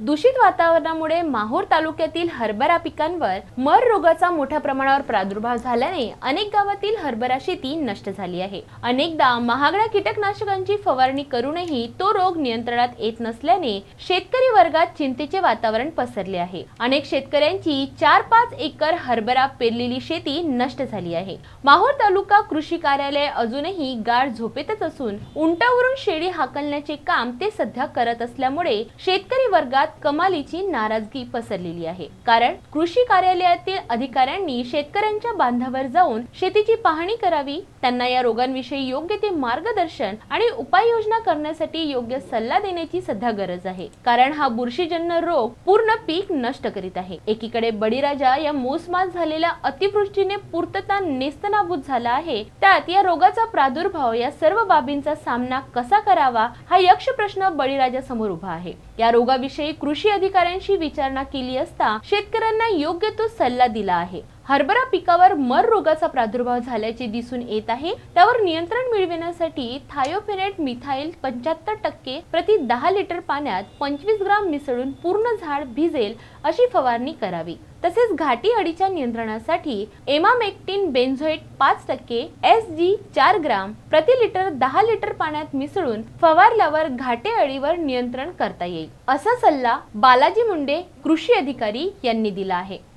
दूषित वातावरणामुळे माहूर तालुक्यातील हरभरा पिकांवर मर रोगाचा मोठ्या प्रमाणावर प्रादुर्भाव झाल्याने अनेक गावातील हरभरा शेती नष्ट झाली आहे. अनेकदा महागड्या कीटकनाशकांची फवारणी करूनही तो रोग नियंत्रणात येत नसल्याने शेतकरी वर्गात चिंतेचे वातावरण पसरले आहे. अनेक शेतकऱ्यांची चार पाच एकर हरभरा पेरलेली शेती नष्ट झाली आहे. माहूर तालुका कृषी कार्यालय अजूनही गाढ झोपेतच असून उंटावरून शेळी हाकलण्याचे काम ते सध्या करत असल्यामुळे शेतकरी वर्गात कमालीची नाराजगी पसरलेली आहे. कारण कृषी कार्यालयातील अधिकाऱ्यांनी शेतकऱ्यांच्या बांधावर जाऊन शेतीची पाहणी करावी त्यांना या रोगांविषयी योग्य ते मार्गदर्शन आणि उपाययोजना करण्यासाठी योग्य सल्ला देण्याची सध्या गरज आहे. कारण हा बुरशीजन्य रोग पूर्ण पीक नष्ट करीत आहे. एकीकडे बळीराजा या मोसमात झालेल्या अतिवृष्टीने पूर्तता नेस्तनाभूत झाला आहे. त्यात या रोगाचा प्रादुर्भाव या सर्व बाबींचा सामना कसा करावा हा यक्ष प्रश्न बळीराजा समोर उभा आहे. या रोगाविषयी कृषी अधिकाऱ्यांशी विचारणा केली असता शेतकऱ्यांना योग्य तो सल्ला दिला आहे. हरभरा पिकावर मर रोगाचा प्रादुर्भाव झाल्याचे दिसून येत आहे. त्यावर नियंत्रण मिळविण्यासाठी थायोफेनेट मिथाईल पंच्याहत्तर टक्के प्रति दहा लिटर पाण्यात पंचवीस ग्राम मिसळून पूर्ण झाड भिजेल अशी फवारणी करावी. तसेच घाटी अडीच्या नियंत्रणासाठी एमामेक्टिन बेन्झोएट पाच टक्के एस जी चार ग्राम प्रति लिटर दहा लिटर पाण्यात मिसळून फवारल्यावर घाटे अळीवर नियंत्रण करता येईल. असा सल्ला बालाजी मुंडे कृषी अधिकारी यांनी दिला आहे.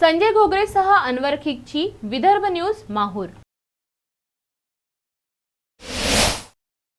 संजय घोगरेसह अनवर खिकची विदर्भ न्यूज माहूर.